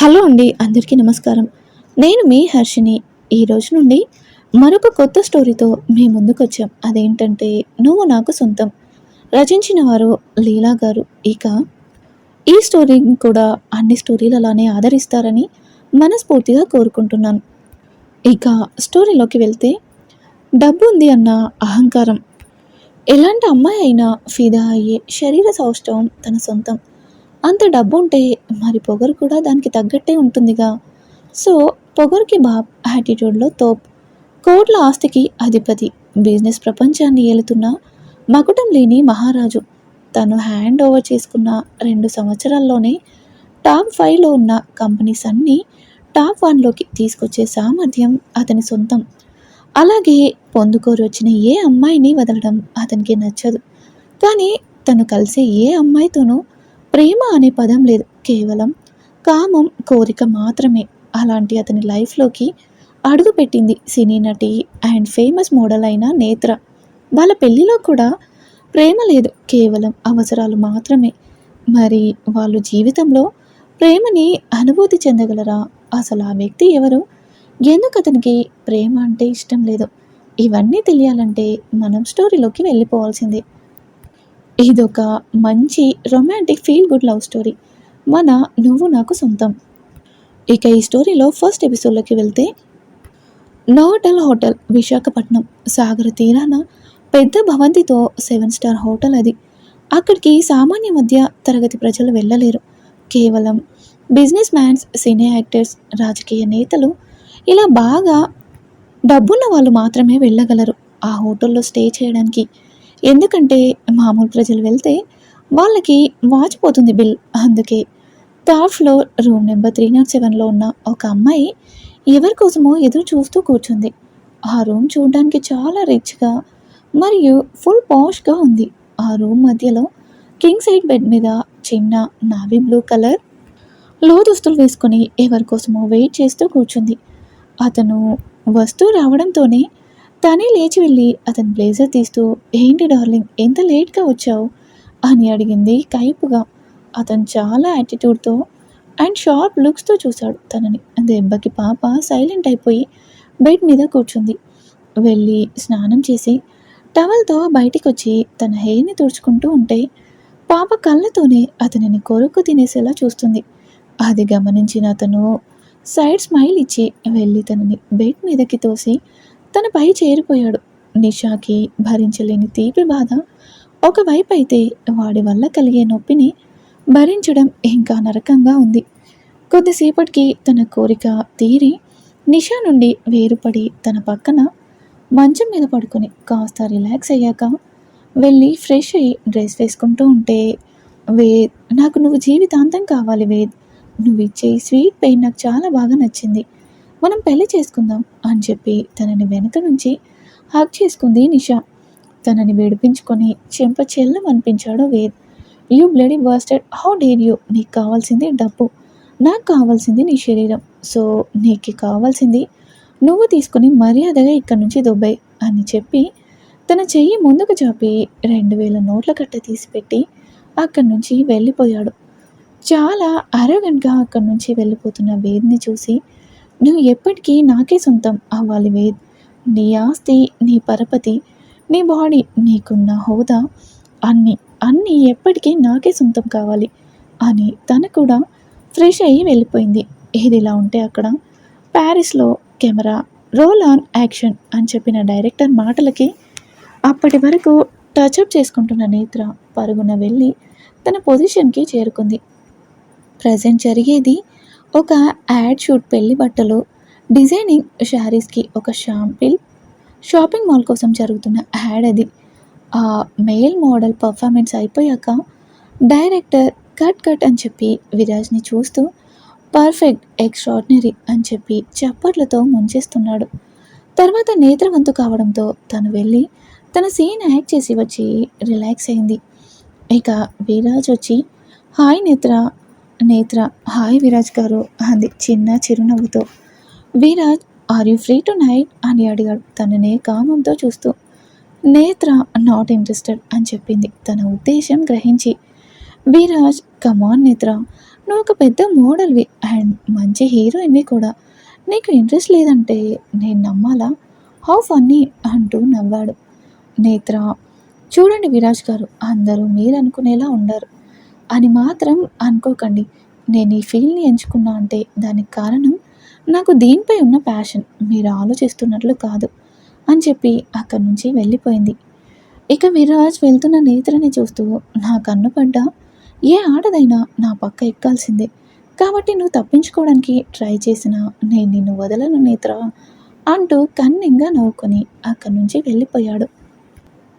Hello అండి అందరికీ నమస్కారం. నేను మీ హర్షిని ఈ రోజు నుండి మరొక కొత్త స్టోరీతో మీ ముందుకు వచ్చాం అదేంటంటే నువ్వు నాకు సొంతం. రచించిన వారు లీలా గారు. ఇక ఈ స్టోరీని కూడా అన్ని స్టోరీలు అలానే ఆదరిస్తారని మనస్ఫూర్తిగా కోరుకుంటున్నాను. ఇక స్టోరీలోకి వెళ్తే డబ్బు ఉంది అన్న అహంకారం. ఎలాంటి అమ్మాయి అయినా ఫిదా అయ్యే శరీర సౌష్ఠవం తన సొంతం. అంత డబ్బు ఉంటే మరి పొగరు కూడా దానికి తగ్గట్టే ఉంటుందిగా. సో పొగరుకి బాబ్ యాటిట్యూడ్లో తోప్. కోట్ల ఆస్తికి అధిపతి. బిజినెస్ ప్రపంచాన్ని ఏలుతున్న మకుటం లేని మహారాజు. తను హ్యాండ్ ఓవర్ చేసుకున్న రెండు సంవత్సరాల్లోనే టాప్ ఫైవ్లో ఉన్న కంపెనీస్ అన్నీ టాప్ వన్లోకి తీసుకొచ్చే సామర్థ్యం అతని సొంతం. అలాగే పొందుకోరు వచ్చిన ఏ అమ్మాయిని వదలడం అతనికి నచ్చదు. కానీ తను కలిసే ఏ అమ్మాయితోనూ ప్రేమ అనే పదం లేదు. కేవలం కామం కోరిక మాత్రమే. అలాంటి అతని లైఫ్లోకి అడుగుపెట్టింది సినీ నటి అండ్ ఫేమస్ మోడల్ అయిన నేత్ర. వాళ్ళ పెళ్ళిలో కూడా ప్రేమ లేదు. కేవలం అవసరాలు మాత్రమే. మరి వాళ్ళు జీవితంలో ప్రేమని అనుభూతి చెందగలరా? అసలు ఆ వ్యక్తి ఎవరు? ఎందుకు అతనికి ప్రేమ అంటే ఇష్టం లేదు? ఇవన్నీ తెలియాలంటే మనం స్టోరీలోకి వెళ్ళిపోవాల్సిందే. ఇదొక మంచి romantic feel good love story. మన నువ్వు నాకు సొంతం. ఇక ఈ స్టోరీలో ఫస్ట్ ఎపిసోడ్లోకి వెళ్తే నోటల్ హోటల్ విశాఖపట్నం సాగర తీరాన పెద్ద భవంతితో సెవెన్ స్టార్ హోటల్ అది. అక్కడికి సామాన్య మధ్య తరగతి ప్రజలు వెళ్ళలేరు. కేవలం బిజినెస్ మ్యాన్స్ సినీ యాక్టర్స్ రాజకీయ నేతలు ఇలా బాగా డబ్బున్న వాళ్ళు మాత్రమే వెళ్ళగలరు ఆ హోటల్లో స్టే చేయడానికి. ఎందుకంటే మామూలు ప్రజలు వెళ్తే వాళ్ళకి వాచిపోతుంది బిల్. అందుకే third floor room number three naught సెవెన్లో ఉన్న ఒక అమ్మాయి ఎవరి కోసమో ఎదురు చూస్తూ కూర్చుంది. ఆ రూమ్ చూడడానికి చాలా రిచ్గా మరియు ఫుల్ పాష్గా ఉంది. ఆ రూమ్ మధ్యలో కింగ్ సైడ్ బెడ్ మీద చిన్న నావీ బ్లూ కలర్లో దుస్తులు వేసుకొని ఎవరి కోసమో వెయిట్ చేస్తూ కూర్చుంది. అతను వస్తూ రావడంతోనే తనే లేచి వెళ్ళి అతని బ్లేజర్ తీస్తూ ఏంటి డార్లింగ్ ఎంత లేట్గా వచ్చావు? అని అడిగింది కైపుగా. అతను చాలా యాటిట్యూడ్తో అండ్ షార్ప్ లుక్స్తో చూశాడు తనని. దెబ్బకి పాప సైలెంట్ అయిపోయి బెడ్ మీద కూర్చుంది. వెళ్ళి స్నానం చేసి టవల్తో బయటికి వచ్చి తన హెయిర్ని తుడుచుకుంటూ ఉంటే పాప కళ్ళతోనే అతనిని కొరుకు తినేసేలా చూస్తుంది. అది గమనించిన అతను సైడ్ స్మైల్ ఇచ్చి వెళ్ళి తనని బెడ్ మీదకి తోసి తన పై చేరిపోయాడు. నిషాకి భరించలేని తీపి బాధ ఒకవైపు అయితే వాడి వల్ల కలిగే నొప్పిని భరించడం ఇంకా నరకంగా ఉంది. కొద్దిసేపటికి తన కోరిక తీరి నిషా నుండి వేరుపడి తన పక్కన మంచం మీద పడుకొని కాస్త రిలాక్స్ అయ్యాక వెళ్ళి ఫ్రెష్ అయ్యి డ్రెస్ వేసుకుంటూ ఉంటే వేద్ నాకు నువ్వు జీవితాంతం కావాలి వేద్. నువ్వు ఇచ్చే స్వీట్ పెయిన్ నాకు చాలా బాగా నచ్చింది. మనం పెళ్ళి చేసుకుందాం అని చెప్పి తనని వెనక నుంచి హాక్ చేసుకుంది నిషా. తనని విడిపించుకొని చెంప చెల్లం అనిపించాడు Ved. You bloody worsted how dare you నీకు కావాల్సింది డబ్బు. నాకు కావాల్సింది నీ శరీరం. సో నీకు కావాల్సింది నువ్వు తీసుకుని మర్యాదగా ఇక్కడి నుంచి దుబాయ్ అని చెప్పి తన చెయ్యి ముందుకు చాపి రెండు వేల నోట్ల కట్ట తీసిపెట్టి అక్కడి నుంచి వెళ్ళిపోయాడు. చాలా అరగంటగా అక్కడి నుంచి వెళ్ళిపోతున్న వేదిని చూసి నువ్వు ఎప్పటికీ నాకే సొంతం అవ్వాలి వేద్. నీ ఆస్తి నీ పరపతి నీ బాడీ నీకున్న హోదా అన్నీ అన్నీ ఎప్పటికీ నాకే సొంతం కావాలి అని తను కూడా ఫ్రెష్ అయ్యి వెళ్ళిపోయింది. ఇదిలా ఉంటే అక్కడ. ప్యారిస్లో కెమెరా రోల్ ఆన్ యాక్షన్ అని చెప్పిన డైరెక్టర్ మాటలకి అప్పటి వరకు టచ్అప్ చేసుకుంటున్న నేత్ర పరుగున వెళ్ళి తన పొజిషన్కి చేరుకుంది. ప్రజెంట్ జరిగేది ఒక యాడ్ షూట్ పెళ్ళి బట్టలు డిజైనింగ్ శారీస్కి ఒక షాంపిల్ షాపింగ్ మాల్ కోసం జరుగుతున్న యాడ్ అది. ఆ మెయిల్ మోడల్ పర్ఫార్మెన్స్ అయిపోయాక డైరెక్టర్ కట్ కట్ అని చెప్పి విరాజ్ని చూస్తూ పర్ఫెక్ట్ ఎక్స్ట్రాడినరీ అని చెప్పి చప్పట్లతో ముంచేస్తున్నాడు. తర్వాత నేత్రవంతు కావడంతో తను వెళ్ళి తన సీన్ యాక్ట్ చేసి వచ్చి రిలాక్స్ అయింది. ఇక విరాజ్ వచ్చి హాయ్ నేత్ర నేత్ర హాయ్ విరాజ్ గారు అంది చిన్న చిరునవ్వుతో. Viraj are you free tonight అని అడిగాడు తననే కామంతో చూస్తూ. నేత్ర నాట్ ఇంట్రెస్టెడ్ అని చెప్పింది తన ఉద్దేశం గ్రహించి. విరాజ్ కమాన్ నేత్ర నువ్వు ఒక పెద్ద మోడల్వి అండ్ మంచి హీరోయిన్వి కూడా. నీకు ఇంట్రెస్ట్ లేదంటే నేను నమ్మాలా? హౌ ఫన్నీ అంటూ నవ్వాడు. నేత్ర చూడండి విరాజ్ గారు అందరూ మీరు అనుకునేలా ఉండరు. అని మాత్రం అనుకోకండి. నేను ఈ ఫీల్డ్ని ఎంచుకున్నా అంటే దానికి కారణం నాకు దీనిపై ఉన్న ప్యాషన్. మీరు ఆలోచిస్తున్నట్లు కాదు అని చెప్పి అక్కడి నుంచి వెళ్ళిపోయింది. ఇక విరాజ్ వెళ్తున్న నేత్రని చూస్తూ నా కన్నుపడ్డ ఏ ఆడదైనా నా పక్క ఎక్కాల్సిందే. కాబట్టి నువ్వు తప్పించుకోవడానికి ట్రై చేసినా నేను నిన్ను వదలను నేత్ర అంటూ కన్నింగా నవ్వుకొని అక్కడి నుంచి వెళ్ళిపోయాడు.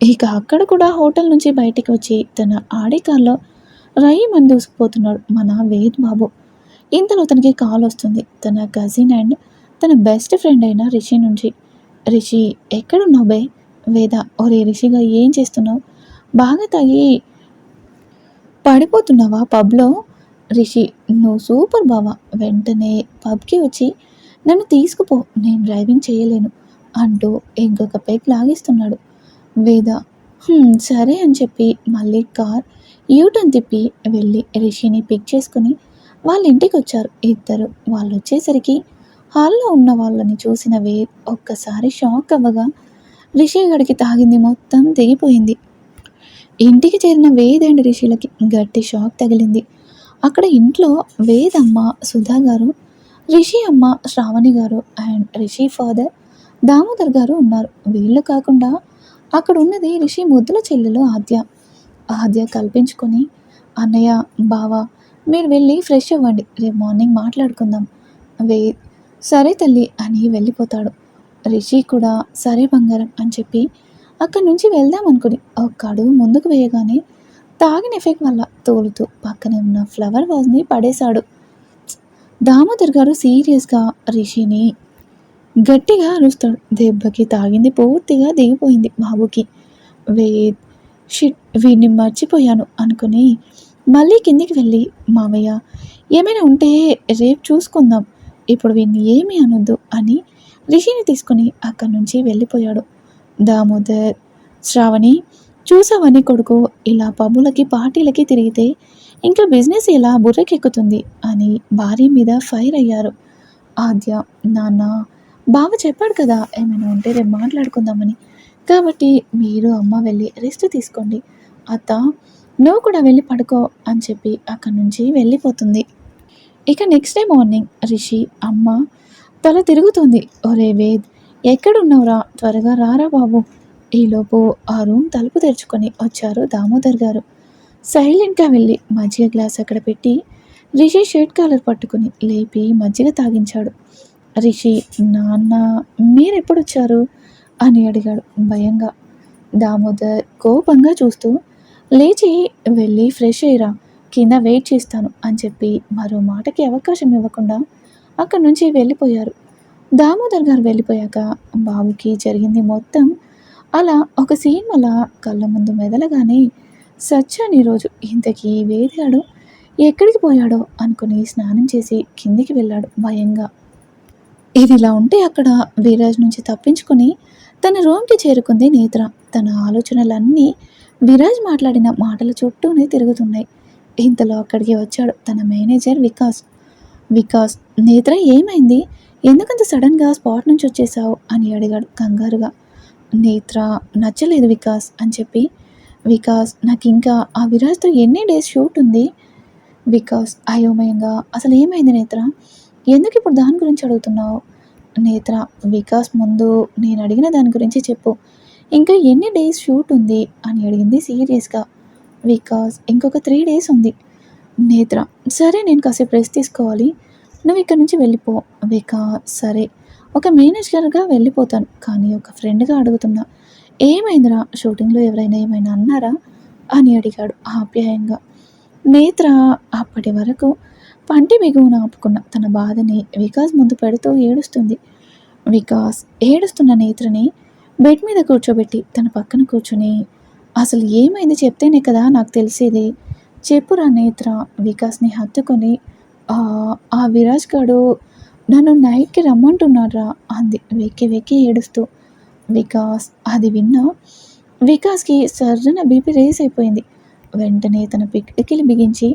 ఇక అక్కడ కూడా హోటల్ నుంచి బయటికి వచ్చి తన ఆడే కార్లో రయ్యి అని దూసుకుపోతున్నాడు. మన వేద్ బాబు. ఇంతలో తనకి కాల్ వస్తుంది. తన కజిన్ అండ్ తన బెస్ట్ ఫ్రెండ్ అయిన రిషి నుంచి. రిషి ఎక్కడున్నావు బే? వేద ఒరే రిషిగా ఏం చేస్తున్నావు? బాగా తాగి పడిపోతున్నావా పబ్లో? రిషి నువ్వు సూపర్ బావా. వెంటనే పబ్కి వచ్చి నన్ను తీసుకుపో. నేను డ్రైవింగ్ చేయలేను. అంటూ ఇంకొక పెగ్ లాగిస్తున్నాడు. వేద సరే అని చెప్పి మళ్ళీ కార్ యూటర్న్ తిప్పి వెళ్ళి రిషిని పిక్ చేసుకుని వాళ్ళ ఇంటికి వచ్చారు. ఇద్దరు వాళ్ళు వచ్చేసరికి హాల్లో ఉన్న వాళ్ళని చూసిన వేద్ ఒక్కసారి షాక్ అవ్వగా రిషి గడికి తాగింది. మొత్తం తెగిపోయింది. ఇంటికి చేరిన వేద్ అండ్ రిషిలకి గట్టి షాక్ తగిలింది. అక్కడ ఇంట్లో వేద్ అమ్మ సుధా గారు రిషి అమ్మ శ్రావణి గారు అండ్ రిషి ఫాదర్ దామోదర్ గారు ఉన్నారు. వీళ్ళు కాకుండా అక్కడ ఉన్నది రిషి ముద్దుల చెల్లెలు ఆద్య. ఆద్య కల్పించుకొని అన్నయ్య బావ మీరు వెళ్ళి ఫ్రెష్ అవ్వండి. రేపు మార్నింగ్ మాట్లాడుకుందాం. వే సరే తల్లి అని వెళ్ళిపోతాడు. రిషి కూడా సరే బంగారం అని చెప్పి అక్కడి నుంచి వెళ్దాం అనుకుని ఒక అడుగు ముందుకు వేయగానే తాగిన ఎఫెక్ట్ వల్ల తోలుతూ పక్కనే ఉన్న ఫ్లవర్ వాజ్ని పడేశాడు. దామోదర్ గారు సీరియస్గా రిషిని గట్టిగా అరుస్తాడు. దెబ్బకి తాగింది పూర్తిగా దిగిపోయింది బాబుకి. వేద్ షిట్ వీడిని మర్చిపోయాను అనుకుని మళ్ళీ కిందికి వెళ్ళి మామయ్య ఏమైనా ఉంటే రేపు చూసుకుందాం. ఇప్పుడు వీడిని ఏమీ అనొద్దు అని రిషిని తీసుకుని అక్కడి నుంచి వెళ్ళిపోయాడు. దామోదర్ శ్రావణి చూసావని కొడుకు ఇలా పబ్బులకి పార్టీలకి తిరిగితే ఇంకా బిజినెస్ ఎలా బుర్రకెక్కుతుంది అని భార్య మీద ఫైర్ అయ్యారు. ఆద్య నాన్న బావ చెప్పాడు కదా ఏమైనా ఉంటే రేపు మాట్లాడుకుందామని. కాబట్టి మీరు అమ్మ వెళ్ళి రెస్ట్ తీసుకోండి. అత్త నువ్వు కూడా వెళ్ళి పడుకో అని చెప్పి అక్కడి నుంచి వెళ్ళిపోతుంది. ఇక నెక్స్ట్ డే మార్నింగ్ రిషి అమ్మ తల తిరుగుతుంది. ఒరే వేద్ ఎక్కడున్నావురా? త్వరగా రారా బాబు. ఈలోపు ఆ రూమ్ తలుపు తెరుచుకొని వచ్చారు దామోదర్ గారు. సైలెంట్గా వెళ్ళి మజ్జిగ గ్లాస్ అక్కడ పెట్టి రిషి షర్ట్ కాలర్ పట్టుకుని లేపి మజ్జిగ తాగించాడు. రిషి నాన్న మీరెప్పుడు వచ్చారు అని అడిగాడు. భయంగా. దామోదర్ కోపంగా చూస్తూ లేచి వెళ్ళి ఫ్రెష్ అయ్యిరా. కింద వెయిట్ చేస్తాను అని చెప్పి మరో మాటకి అవకాశం ఇవ్వకుండా అక్కడి నుంచి వెళ్ళిపోయారు. దామోదర్ గారు వెళ్ళిపోయాక బాబుకి జరిగింది మొత్తం అలా ఒక సీన్ అలా కళ్ళ ముందు మెదలగానే సచ్చాని రోజు ఇంతకీ వేదాడు ఎక్కడికి పోయాడో అనుకుని స్నానం చేసి కిందికి వెళ్ళాడు భయంగా. ఇది ఇలా ఉంటే అక్కడ వీరాజ్ నుంచి తప్పించుకొని తన రూమ్కి చేరుకుంది నేత్ర. తన ఆలోచనలన్నీ విరాజ్ మాట్లాడిన మాటల చుట్టూనే తిరుగుతున్నాయి. ఇంతలో అక్కడికి వచ్చాడు తన మేనేజర్ వికాస్. వికాస్ నేత్ర ఏమైంది? ఎందుకంత సడన్గా స్పాట్ నుంచి వచ్చేసావు అని అడిగాడు కంగారుగా. నేత్ర నచ్చలేదు వికాస్ అని చెప్పి. వికాస్ నాకు ఇంకా ఆ విరాజ్తో ఎన్ని డేస్ షూట్ ఉంది? వికాస్ అయోమయంగా అసలు ఏమైంది నేత్ర? ఎందుకు ఇప్పుడు దాని గురించి అడుగుతున్నావు? నేత్ర వికాస్ ముందు నేను అడిగిన దాని గురించి చెప్పు. ఇంకా ఎన్ని డేస్ షూట్ ఉంది? అని అడిగింది సీరియస్గా. వికాస్ ఇంకొక త్రీ డేస్ ఉంది. నేత్ర సరే నేను కాసేపు రెస్ట్ తీసుకోవాలి. నువ్వు ఇక్కడ నుంచి వెళ్ళిపో. వికాస్ సరే. ఒక మేనేజర్గా వెళ్ళిపోతాను. కానీ ఒక ఫ్రెండ్గా అడుగుతున్నా. ఏమైందిరా? షూటింగ్లో ఎవరైనా ఏమైనా అన్నారా? అని అడిగాడు ఆప్యాయంగా. నేత్ర అప్పటి వరకు పంటి బిగువున ఆపుకున్న తన బాధని వికాస్ ముందు పెడుతూ ఏడుస్తుంది. వికాస్ ఏడుస్తున్న నేత్రని బెడ్ మీద కూర్చోబెట్టి తన పక్కన కూర్చుని అసలు ఏమైంది చెప్తేనే కదా నాకు తెలిసేది. చెప్పురా నేత్ర వికాస్ని హత్తుకొని "ఆ, విరాజ్ గాడు నన్ను నైట్కి రమ్మంటున్నాడ్రా అంది వెక్కి వెక్కి ఏడుస్తూ. వికాస్ అది విన్నా వికాస్కి సర్రన బీపీ రేస్ అయిపోయింది. వెంటనే తన పిక్కిలి బిగించి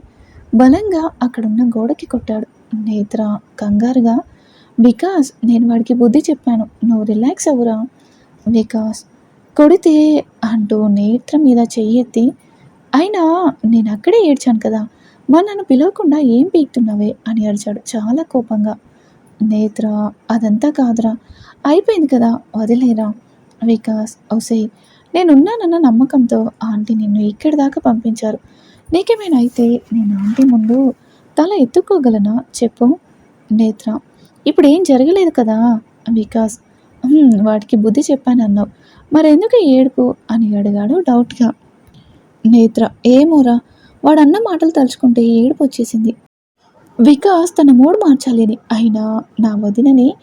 బలంగా అక్కడున్న గోడకి కొట్టాడు. నేత్ర కంగారుగా వికాస్ నేను వాడికి బుద్ధి చెప్పాను నువ్వు రిలాక్స్ అవ్వరా. వికాస్ కొడితే అంటూ నేత్ర మీద చెయ్యెత్తి అయినా నేను అక్కడే ఏడ్చాను కదా మరి నన్ను పిలవకుండా ఏం పీకుతున్నావే? అని అరిచాడు చాలా కోపంగా. నేత్ర అదంతా కాదురా. అయిపోయింది కదా వదిలేరా? వికాస్ ఒసే నేనున్నానన్న నమ్మకంతో ఆంటీ నిన్ను ఇక్కడి దాకా పంపించారు. నీకేమైనా అయితే నేను ఆంటీ ముందు తల ఎత్తుకోగలనా? చెప్పు. నేత్ర ఇప్పుడు ఏం జరగలేదు కదా? వికాస్ వాడికి బుద్ధి చెప్పాను అన్నావు మరెందుకు ఏడుపు? అని అడిగాడు డౌట్గా. నేత్ర ఏమోరా వాడన్న మాటలు తలుచుకుంటే ఏడుపు వచ్చేసింది. వికాస్ తన మూడు మార్చాలని. అయినా నా వదినని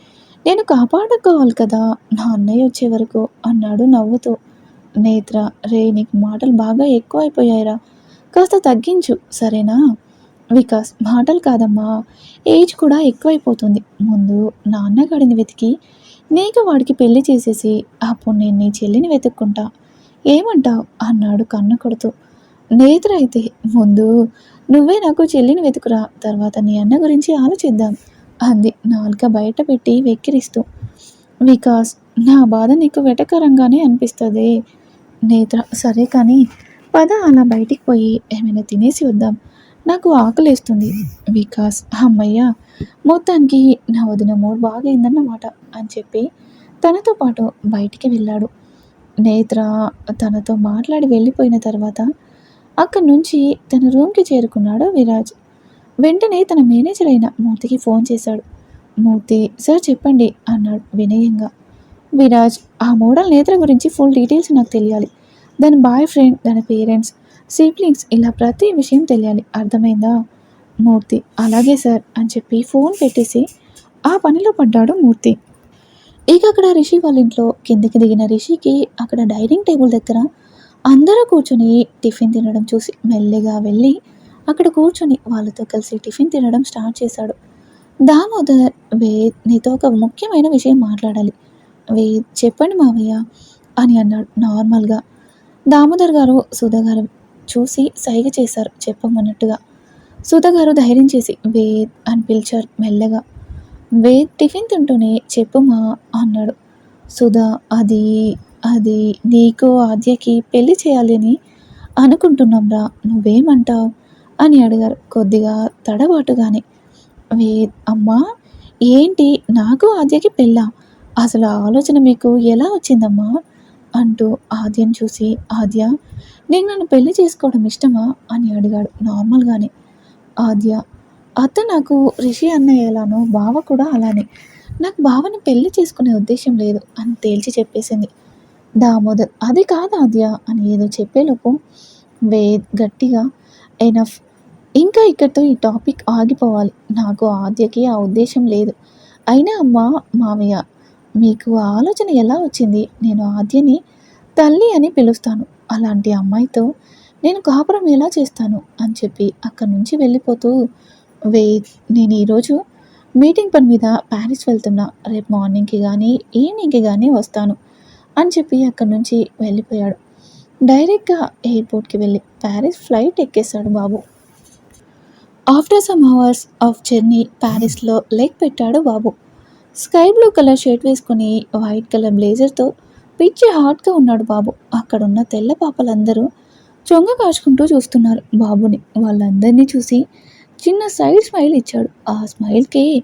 నేను కాపాడుకోవాలి కదా? నా అన్నయ్య వచ్చే వరకు అన్నాడు నవ్వుతూ. నేత్ర రే నీకు మాటలు బాగా ఎక్కువ అయిపోయాయిరా కాస్త తగ్గించు సరేనా? వికాస్ మాటలు కాదమ్మా. ఏజ్ కూడా ఎక్కువైపోతుంది. ముందు నాన్నగాడిని వెతికి నీకు వాడికి పెళ్ళి చేసేసి అప్పుడు నేను నీ చెల్లిని వెతుక్కుంటా. ఏమంటావు? అన్నాడు కన్ను కొడుతూ. నేత్ర అయితే ముందు నువ్వే నాకు చెల్లిని వెతుకురా తర్వాత నీ అన్న గురించి ఆలోచిద్దాం అంది నాలుక బయట పెట్టి వెక్కిరిస్తూ. వికాస్ నా బాధ నీకు వెటకరంగానే అనిపిస్తుంది. నేత్ర సరే కానీ పద అలా బయటికి పోయి ఏమైనా తినేసి వద్దాం. నాకు ఆకలేస్తుంది. వికాస్ అమ్మయ్య మొత్తానికి నా వదిన మూడ్ బాగైందన్నమాట అని చెప్పి తనతో పాటు బయటికి వెళ్ళాడు. నేత్ర తనతో మాట్లాడి వెళ్ళిపోయిన తర్వాత అక్కడి నుంచి తన రూమ్కి చేరుకున్నాడు విరాజ్. వెంటనే తన మేనేజర్ అయిన మూర్తికి ఫోన్ చేశాడు. మూర్తి సార్ చెప్పండి అన్నాడు వినయంగా. విరాజ్ ఆ మోడల్ నేత్ర గురించి ఫుల్ డీటెయిల్స్ నాకు తెలియాలి. దాని బాయ్ ఫ్రెండ్ దాని పేరెంట్స్ సిబ్లింగ్స్ ఇలా ప్రతి విషయం తెలియాలి. అర్థమైందా? మూర్తి. అలాగే సార్ అని చెప్పి ఫోన్ పెట్టేసి ఆ పనిలో పడ్డాడు మూర్తి. ఇక అక్కడ రిషి వాళ్ళ ఇంట్లో కిందికి దిగిన రిషికి అక్కడ డైనింగ్ టేబుల్ దగ్గర అందరూ కూర్చొని టిఫిన్ తినడం చూసి మెల్లిగా వెళ్ళి అక్కడ కూర్చొని వాళ్ళతో కలిసి టిఫిన్ తినడం స్టార్ట్ చేశాడు. దామోదర్ వే నీతో ఒక ముఖ్యమైన విషయం మాట్లాడాలి. వే చెప్పండి మావయ్య అని అన్నాడు నార్మల్గా. దామోదర్ గారు సుధా గారు చూసి సైగ చేశారు చెప్పమన్నట్టుగా. సుధా గారు ధైర్యం చేసి వేద్ అని పిలిచారు మెల్లగా. వేద్ టిఫిన్ తింటూనే చెప్పుమా అన్నాడు. సుధా అది అది నీకు ఆద్యకి పెళ్ళి చేయాలి అని అనుకుంటున్నాంరా నువ్వేమంటావు? అని అడిగారు కొద్దిగా తడబాటుగానే. వేద్ అమ్మా ఏంటి నాకు ఆద్యకి పెళ్ళా? అసలు ఆలోచన మీకు ఎలా వచ్చిందమ్మా? అంటూ ఆద్యం చూసి ఆద్య నీకు నన్ను పెళ్ళి చేసుకోవడం ఇష్టమా? అని అడిగాడు నార్మల్గానే. ఆద్య అత్త నాకు రిషి అన్నయ్య ఎలానో బావ కూడా అలానే. నాకు బావని పెళ్ళి చేసుకునే ఉద్దేశం లేదు అని తేల్చి చెప్పేసింది. దామోదర్ అది కాదు ఆద్య అని ఏదో చెప్పేలోపు వేద్ గట్టిగా ఎనఫ్ ఇంకా ఇక్కడితో ఈ టాపిక్ ఆగిపోవాలి. నాకు ఆద్యకి ఆ ఉద్దేశం లేదు. అయినా అమ్మా మామయ్య మీకు ఆలోచన ఎలా వచ్చింది? నేను ఆద్యని తల్లి అని పిలుస్తాను. అలాంటి అమ్మాయితో నేను కాపురం ఎలా చేస్తాను అని చెప్పి అక్కడి నుంచి వెళ్ళిపోతూ వే నేను ఈరోజు మీటింగ్ పని మీద ప్యారిస్ వెళ్తున్నా. రేపు మార్నింగ్కి కానీ ఈవినింగ్కి కానీ వస్తాను అని చెప్పి అక్కడి నుంచి వెళ్ళిపోయాడు. డైరెక్ట్గా ఎయిర్పోర్ట్కి వెళ్ళి ప్యారిస్ ఫ్లైట్ ఎక్కేశాడు బాబు. After some hours of journey ప్యారిస్లో leg పెట్టాడు బాబు. స్కై బ్లూ కలర్ షర్ట్ వేసుకుని వైట్ కలర్ బ్లేజర్తో పిచ్చి హాట్గా ఉన్నాడు బాబు. అక్కడున్న తెల్ల పాపలందరూ చొంగ కాచుకుంటూ చూస్తున్నారు బాబుని. వాళ్ళందరినీ చూసి చిన్న సైడ్ స్మైల్ ఇచ్చాడు. ఆ స్మైల్కి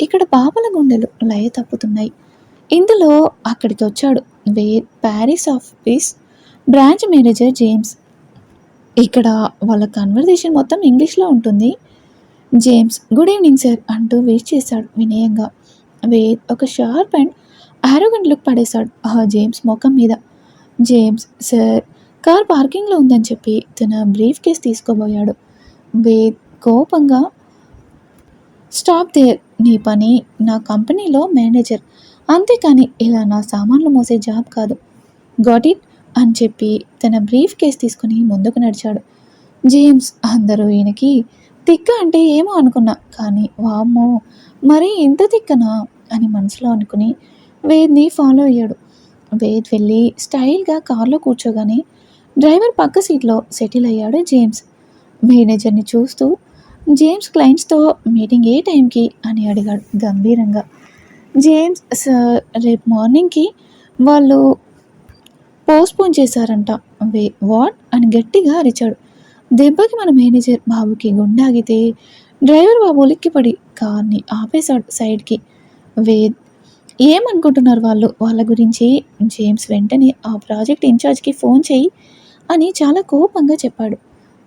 ఇక్కడ పాపల గుండెలు లయ తప్పుతున్నాయి. ఇందులో అక్కడికి వచ్చాడు. వే Paris office branch manager James. ఇక్కడ వాళ్ళ కన్వర్జేషన్ మొత్తం ఇంగ్లీష్లో ఉంటుంది. జేమ్స్ గుడ్ ఈవినింగ్ సార్ అంటూ విష్ చేశాడు వినయంగా. వేద్ ఒక షార్ప్ అండ్ ఆరోగెంట్ లుక్ పడేశాడు. ఆ జేమ్స్ ముఖం మీద. జేమ్స్ సార్ కార్ పార్కింగ్లో ఉందని చెప్పి తన బ్రీఫ్ కేస్ తీసుకోబోయాడు. వేద్ కోపంగా స్టాప్ దేర్ నీ పని నా కంపెనీలో మేనేజర్. అంతేకాని ఇలా నా సామాన్లు మోసే జాబ్ కాదు. Got it? అని చెప్పి తన బ్రీఫ్ కేస్ తీసుకుని ముందుకు నడిచాడు. జేమ్స్ అందరూ ఈయనకి తిక్క అంటే ఏమో అనుకున్నా కానీ వామ్మో మరీ ఇంత తిక్కనా? అని మనసులో అనుకుని వేద్ని ఫాలో అయ్యాడు. వేద్ వెళ్ళి స్టైల్గా కార్లో కూర్చోగానే డ్రైవర్ పక్క సీట్లో సెటిల్ అయ్యాడు జేమ్స్ మేనేజర్ని చూస్తూ జేమ్స్ క్లయింట్స్తో మీటింగ్ ఏ టైంకి అని అడిగాడు గంభీరంగా. జేమ్స్ సార్ రేపు మార్నింగ్కి వాళ్ళు పోస్ట్పోన్ చేశారంట. వే వాట్ అని గట్టిగా అరిచాడు. దెబ్బకి మన మేనేజర్ బాబుకి గుండాగితే డ్రైవర్ బాబు ఉలిక్కిపడి కార్ని ఆపేశాడు సైడ్కి వేద్ ఏమనుకుంటున్నారు వాళ్ళు? వాళ్ళ గురించి జేమ్స్ వెంటనే ఆ ప్రాజెక్ట్ ఇన్ఛార్జ్కి ఫోన్ చేయి అని చాలా కోపంగా చెప్పాడు.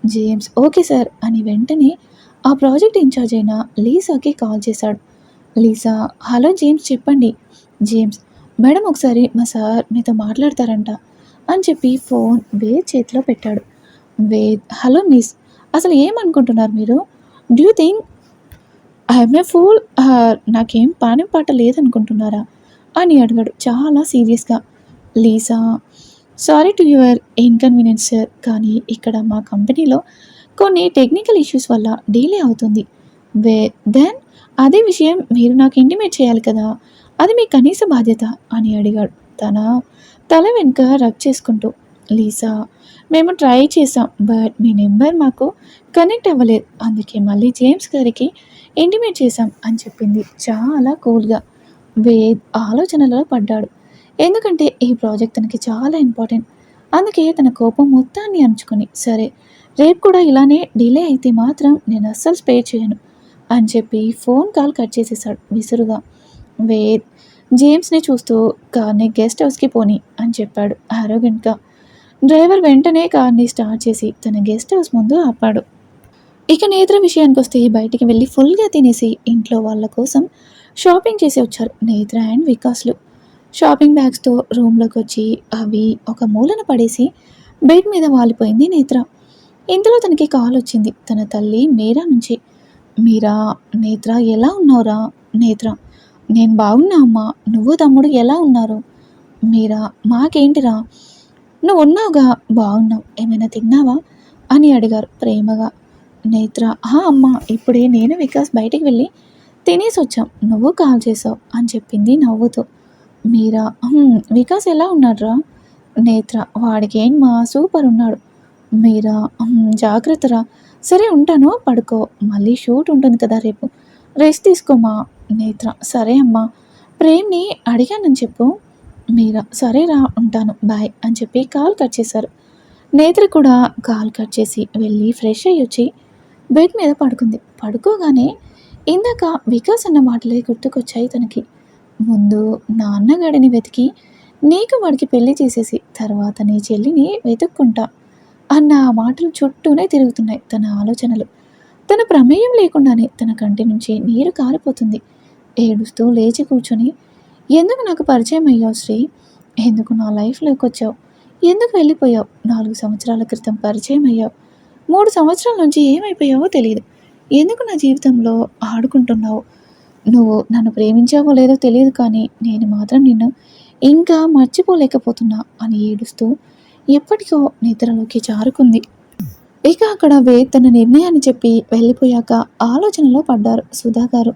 జేమ్స్ ఓకే సార్ అని వెంటనే ఆ ప్రాజెక్ట్ ఇన్ఛార్జ్ అయిన లీసాకి కాల్ చేశాడు. లీసా హలో జేమ్స్ చెప్పండి. జేమ్స్ మేడం ఒకసారి మా సార్ మీతో మాట్లాడతారంట అని చెప్పి ఫోన్ వేద్ చేతిలో పెట్టాడు. వేద్ హలో మిస్ అసలు ఏమనుకుంటున్నారు మీరు? Do think I'm a fool నాకేం పాని పాట లేదనుకుంటున్నారా? అని అడిగాడు చాలా సీరియస్గా. Lisa sorry to your inconvenience sir. కానీ ఇక్కడ మా కంపెనీలో కొన్ని టెక్నికల్ ఇష్యూస్ వల్ల డీలే అవుతుంది. వే దెన్ అదే విషయం మీరు నాకు ఇంటిమేట్ చేయాలి కదా? అది మీ కనీస బాధ్యత అని అడిగాడు. తన తల వెనుక రబ్ చేసుకుంటూ లీసా మేము ట్రై చేసాం బట్ మీ నెంబర్ మాకు కనెక్ట్ అవ్వలేదు. అందుకే మళ్ళీ జేమ్స్ గారికి ఇంటిమేట్ చేశాం అని చెప్పింది. చాలా కూల్గా వేద్ ఆలోచనలలో పడ్డాడు. ఎందుకంటే ఈ ప్రాజెక్ట్ తనకి చాలా ఇంపార్టెంట్. అందుకే తన కోపం మొత్తాన్ని అంచుకుని సరే రేపు కూడా ఇలానే డిలే అయితే మాత్రం నేను అస్సలు స్పే చేయను అని చెప్పి ఫోన్ కాల్ కట్ చేసేసాడు విసురుగా. వేద్ జేమ్స్ని చూస్తూ కార్ని గెస్ట్ హౌస్కి పోని అని చెప్పాడు ఆరోగ్యంగా డ్రైవర్ వెంటనే కార్ని స్టార్ట్ చేసి తన గెస్ట్ హౌస్ ముందు ఆపాడు. ఇక నేత్ర విషయానికి వస్తే బయటికి వెళ్ళి ఫుల్గా తినేసి ఇంట్లో వాళ్ళ కోసం షాపింగ్ చేసి వచ్చారు నేత్ర అండ్ వికాస్లు. షాపింగ్ బ్యాగ్స్తో రూమ్లోకి వచ్చి అవి ఒక మూలన పడేసి బెడ్ మీద వాలిపోయింది నేత్ర. ఇంతలో తనకి కాల్ వచ్చింది తన తల్లి మీరా నుంచి. మీరా నేత్ర ఎలా ఉన్నావురా? నేత్ర నేను బాగున్నా అమ్మా. నువ్వు తమ్ముడు ఎలా ఉన్నారు? మీరా మాకేంటిరా? నువ్వు ఉన్నావుగా? బాగున్నావు. ఏమైనా తిన్నావా? అని అడిగారు ప్రేమగా. నేత్ర హా అమ్మ ఇప్పుడే నేను వికాస్ బయటికి వెళ్ళి తినేసి వచ్చాం. నువ్వు కాల్ చేసావు అని చెప్పింది నవ్వుతూ. మీరా? వికాస్ ఎలా ఉన్నాడ్రా? నేత్ర వాడికి ఏం మా సూపర్ ఉన్నాడు. మీరా? జాగ్రత్తరా. సరే ఉంటాను. పడుకో. మళ్ళీ షూట్ ఉంటుంది కదా రేపు. రెస్ట్ తీసుకోమా నేత్ర సరే అమ్మా. ప్రేమ్ని అడిగానని చెప్పు. మీరా? సరేరా ఉంటాను. బాయ్ అని చెప్పి కాల్ కట్ చేశారు. నేత్ర కూడా కాల్ కట్ చేసి వెళ్ళి ఫ్రెష్ అయ్యి వచ్చి బెడ్ మీద పడుకుంది. పడుకోగానే ఇందాక వికాస్ అన్న మాటలే గుర్తుకొచ్చాయి తనకి. ముందు నాన్నగాడిని వెతికి నీకు వాడికి పెళ్ళి చేసేసి తర్వాత నీ చెల్లిని వెతుక్కుంటా అన్న ఆ మాటలు చుట్టూనే తిరుగుతున్నాయి తన ఆలోచనలు. తన ప్రమేయం లేకుండానే తన కంటి నుంచి నీరు కారిపోతుంది. ఏడుస్తూ లేచి కూర్చొని ఎందుకు నాకు పరిచయం అయ్యావు శ్రీ? ఎందుకు నా లైఫ్లోకి వచ్చావు? ఎందుకు వెళ్ళిపోయావు? నాలుగు సంవత్సరాల క్రితం పరిచయం అయ్యావు. మూడు సంవత్సరాల నుంచి ఏమైపోయావో తెలియదు ఎందుకు నా జీవితంలో ఆడుకుంటున్నావు? నువ్వు నన్ను ప్రేమించావో లేదో తెలియదు కానీ నేను మాత్రం నిన్ను ఇంకా మర్చిపోలేకపోతున్నా అని ఏడుస్తూ ఎప్పటికో నిద్రలోకి జారుకుంది. ఇక అక్కడ వేద్ తన నిర్ణయాన్ని చెప్పి వెళ్ళిపోయాక ఆలోచనలో పడ్డారు సుధాగారు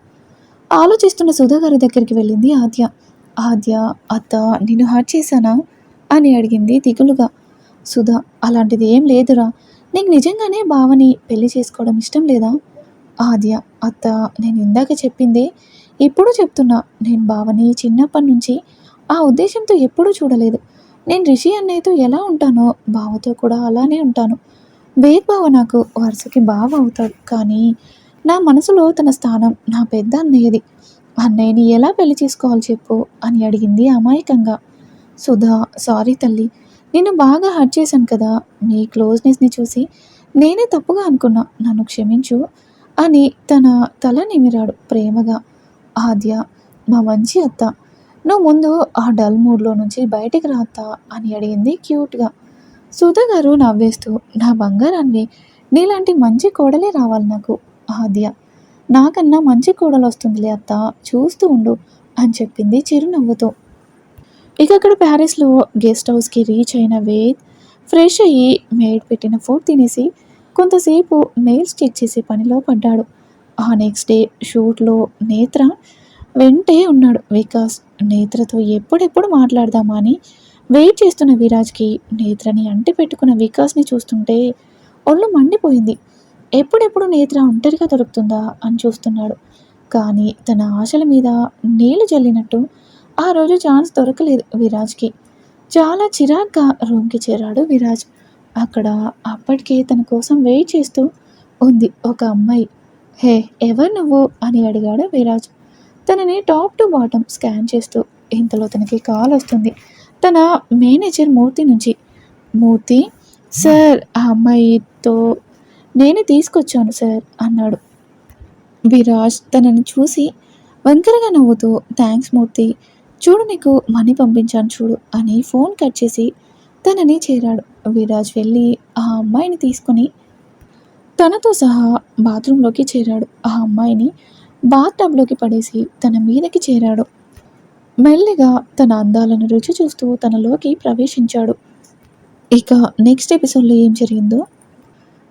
ఆలోచిస్తున్న సుధాగారి దగ్గరికి వెళ్ళింది ఆద్య. ఆద్య అత్త నిన్ను హర్ట్ చేశానా? అని అడిగింది దిగులుగా. సుధా అలాంటిది ఏం లేదురా. నీకు నిజంగానే బావని పెళ్ళి చేసుకోవడం ఇష్టం లేదా? ఆద్య అత్త నేను ఇందాక చెప్పిందే ఇప్పుడు చెప్తున్నా నేను బావని చిన్నప్పటి నుంచి ఆ ఉద్దేశంతో ఎప్పుడూ చూడలేదు. నేను రిషి అన్నయ్యతో ఎలా ఉంటానో బావతో కూడా అలానే ఉంటాను. వేద్ నాకు వరుసకి బావ అవుతాడు కానీ నా మనసులో తన స్థానం నా పెద్ద అన్నయ్యది. అన్నయ్యని ఎలా పెళ్ళి చేసుకోవాలి చెప్పు అని అడిగింది అమాయకంగా. సుధా సారీ తల్లి. నేను బాగా హర్ట్ చేశాను కదా. నీ క్లోజ్నెస్ని చూసి నేనే తప్పుగా అనుకున్నా. నన్ను క్షమించు అని తన తల నిమిరాడు ప్రేమగా. ఆద్య మా మంచి అత్త. నువ్వు ముందు ఆ డల్ మూడ్లో నుంచి బయటికి రా అని అడిగింది క్యూట్గా. సుధ గారు నవ్వేస్తూ నా బంగారాన్ని నీలాంటి మంచి కోడలే రావాలి నాకు ఆద్య. నాకన్నా మంచి కోడలు వస్తుందిలే అత్త చూస్తూ ఉండు అని చెప్పింది చిరునవ్వుతో. ఇక అక్కడ ప్యారిస్లో గెస్ట్ హౌస్కి రీచ్ అయిన వేద్ ఫ్రెష్ అయ్యి మేడ్ పెట్టిన ఫుడ్ తినేసి కొంతసేపు మెయిల్స్ చెక్ చేసే పనిలో పడ్డాడు. ఆ నెక్స్ట్ డే షూట్లో నేత్ర వెంటే ఉన్నాడు. వికాస్ నేత్రతో ఎప్పుడెప్పుడు మాట్లాడదామా అని వెయిట్ చేస్తున్న విరాజ్కి నేత్రని అంటి పెట్టుకున్న వికాస్ని చూస్తుంటే ఒళ్ళు మండిపోయింది. ఎప్పుడెప్పుడు నేత్ర ఒంటరిగా దొరుకుతుందా అని చూస్తున్నాడు. కానీ తన ఆశల మీద నీళ్ళు జల్లినట్టు ఆ రోజు ఛాన్స్ దొరకలేదు విరాజ్కి. చాలా చిరాగ్గా రూమ్కి చేరాడు విరాజ్. అక్కడ అప్పటికే తన కోసం వెయిట్ చేస్తూ ఉంది ఒక అమ్మాయి. హే ఎవరు నువ్వు? అని అడిగాడు విరాజ్. తనని టాప్ టు బాటమ్ స్కాన్ చేస్తూ ఇంతలో తనకి కాల్ వస్తుంది. తన మేనేజర్ మూర్తి నుంచి. మూర్తి సార్ ఆ అమ్మాయితో నేనే తీసుకొచ్చాను సార్ అన్నాడు. విరాజ్ తనని చూసి వంకరగా నవ్వుతూ థ్యాంక్స్ మూర్తి చూడు నీకు మనీ పంపించాను చూడు అని ఫోన్ కట్ చేసి తనని చేరాడు. విరాజ్ వెళ్ళి ఆ అమ్మాయిని తీసుకొని తనతో సహా బాత్రూంలోకి చేరాడు. ఆ అమ్మాయిని బాత్ టబ్లోకి పడేసి తన మీదకి చేరాడు. మెల్లిగా తన అందాలను రుచి చూస్తూ తనలోకి ప్రవేశించాడు. ఇక నెక్స్ట్ ఎపిసోడ్లో ఏం జరిగిందో